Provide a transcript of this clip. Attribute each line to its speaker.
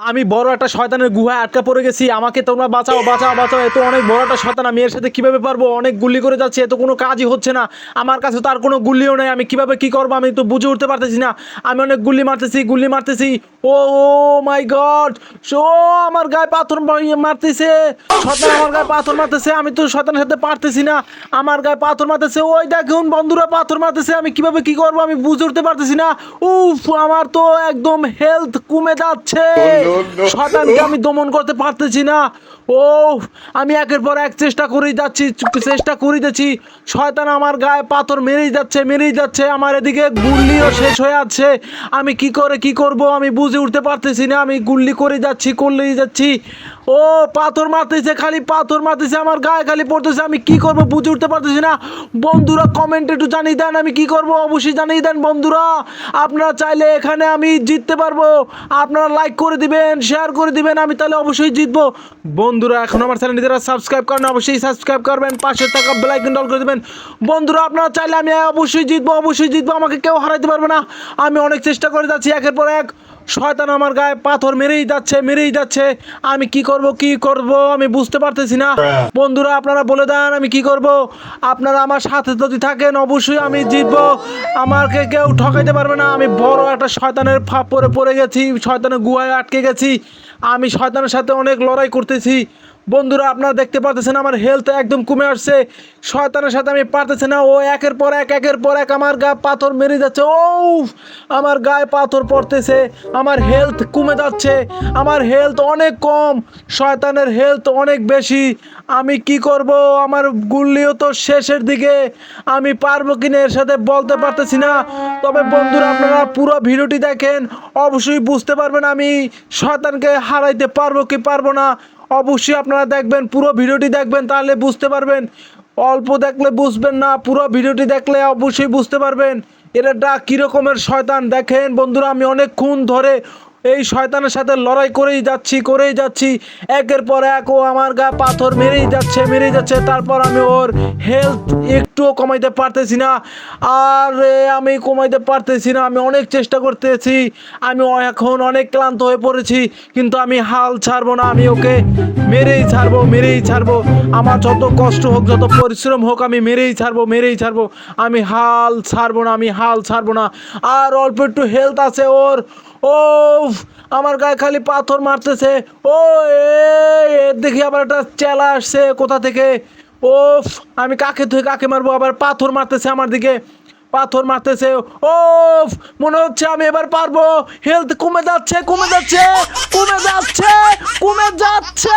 Speaker 1: আমি বড় একটা শয়তানের গুহায় আটকা পড়ে গেছি, আমাকে তোমরা বাঁচাও বাঁচাও বাঁচাও। এত অনেক বড় একটা শয়তান, আমি এর সাথে কীভাবে পারব? অনেক গুলি করে যাচ্ছি এত কোনো কাজই হচ্ছে না। আমার কাছে তো আর কোনো গুলিও নেই, আমি কীভাবে কি করব? আমি তো বুঝে উঠতে পারতেছি না। আমি অনেক গুলি মারতেছি গুলি মারতেছি। ও মাই গড ও, আমার গায়ে পাথর মারতেছে। শয়তান আমার গায়ে পাথর মারতেছে, আমি তো শয়তানের সাথে পারতেছি না। আমার গায়ে পাথর মারতেছে, ওই দেখুন বন্ধুরা, পাথর মারতেছে, আমি কীভাবে কি করব? আমি বুঝে উঠতে পারতেছি না। উফ, আমার তো একদম হেলথ কমে যাচ্ছে। শয়তানকে আমি দমন করতে পারতেছি না। ও, আমি একের পর এক চেষ্টা করেই যাচ্ছি, চেষ্টা করেই যাচ্ছি। শয়তান আমার গায়ে পাথর মেরেই যাচ্ছে মেরেই যাচ্ছে। আমার এদিকে গুল্লিও শেষ হয়ে আছে। আমি কি করে, কি করব আমি বুঝে উঠতে পারতেছি না। আমি গুল্লি করে যাচ্ছি, করলেই যাচ্ছি। ও, পাথর মারতেছে, খালি পাথর মারতেছে, আমার গায়ে খালি পড়তেছে, আমি কি করব বুঝে উঠতে পারতেছি না। বন্ধুরা কমেন্ট একটু জানিয়ে দেন, আমি কি করব? অবশ্যই জানিয়ে দেন, বন্ধুরা। আপনারা চাইলে এখানে আমি জিততে পারব। আপনারা লাইক করে দিবেন শেয়ার করে দিবেন, আমি তাহলে অবশ্যই জিতবো। বন্ধুরা, এখন আমার চ্যানেল যারা সাবস্ক্রাইব করেন, অবশ্যই সাবস্ক্রাইব করবেন, পাশে থাকা বেলাইকন ডল করে দিবেন। বন্ধুরা, আপনারা চাইলে আমি অবশ্যই জিতবো অবশ্যই জিতবো, আমাকে কেউ হারাইতে পারবে না। আমি অনেক চেষ্টা করে যাচ্ছি, একের পর এক। শয়তান আমার গায়ে পাথর মেরেই যাচ্ছে মেরেই যাচ্ছে। আমি কি করব কি করব, আমি বুঝতে পারতেছি না। বন্ধুরা, আপনারা বলে দেন, আমি কি করব? আপনারা আমার সাথে যদি থাকেন, অবশ্যই আমি জিতবো। আমাকে কেউ ঠকাইতে পারবে না। আমি বড় একটা শয়তানের ফাঁপ পরে পড়ে গেছি, শয়তানের গুহায় আটকে গেছি। আমি শয়তানের সাথে অনেক লড়াই করতেছি। বন্ধুরা, আপনারা দেখতে পারতেছেন আমার হেলথ একদম কমে আসছে। শয়তানের সাথে আমি পারতেছি না। ও একের পর এক, একের পর এক আমার গায়ে পাথর মেরে যাচ্ছে। ও আমার গায়ে পাথর পড়তেছে। আমার হেলথ কমে যাচ্ছে। আমার হেলথ অনেক কম। শয়তানের হেলথ অনেক বেশি। আমি কি করব? আমার গুল্লিও তো শেষের দিকে। আমি পারব কিনা এর সাথে বলতে পারতেছি না। তবে বন্ধুরা, আপনারা পুরো ভিডিওটি দেখেন। অবশ্যই বুঝতে পারবেন আমি শয়তানকে হারাইতে পারব কি পারব না। অবশ্যই আপনারা দেখবেন, পুরো ভিডিওটি দেখবেন, তাহলে বুঝতে পারবেন। অল্প দেখলে বুঝবেন না, পুরো ভিডিওটি দেখলে অবশ্যই বুঝতে পারবেন এটা ডাক কীরকমের শয়তান। দেখেন বন্ধুরা, আমি অনেকক্ষণ ধরে এই শয়তানের সাথে লড়াই করেই যাচ্ছি করেই যাচ্ছি। একের পর এক ও আমার গা পাথর মেরেই যাচ্ছে মেরেই যাচ্ছে। তারপর আমি ওর হেলথ একটুও কমাইতে পারতেছি না। আর আমি কমাইতে পারতেছি না আমি অনেক চেষ্টা করতেছি আমি এখন অনেক ক্লান্ত হয়ে পড়েছি কিন্তু আমি হাল ছাড়বো না আমি ওকে মেরেই ছাড়বো মেরেই ছাড়বো। আমার যত কষ্ট হোক যত পরিশ্রম হোক আমি মেরেই ছাড়বো মেরেই ছাড়বো। আমি হাল ছাড়বো না আমি হাল ছাড়বো না। আর অল্প একটু হেলথ আছে ওর। ও আমার গায়ে খালি পাথর মারতেছে। ও এই, এ দেখি আবার একটা চেলা আসছে কোথা থেকে? ওফ, আমি কাকে ধুয়ে কাকে মারবো? আবার পাথর মারতেছে আমার দিকে। পাথর মারতেছে। ওফ, মনে হচ্ছে আমি এবার পারব। হেলথ কমে যাচ্ছে কমে যাচ্ছে কমে যাচ্ছে কমে যাচ্ছে।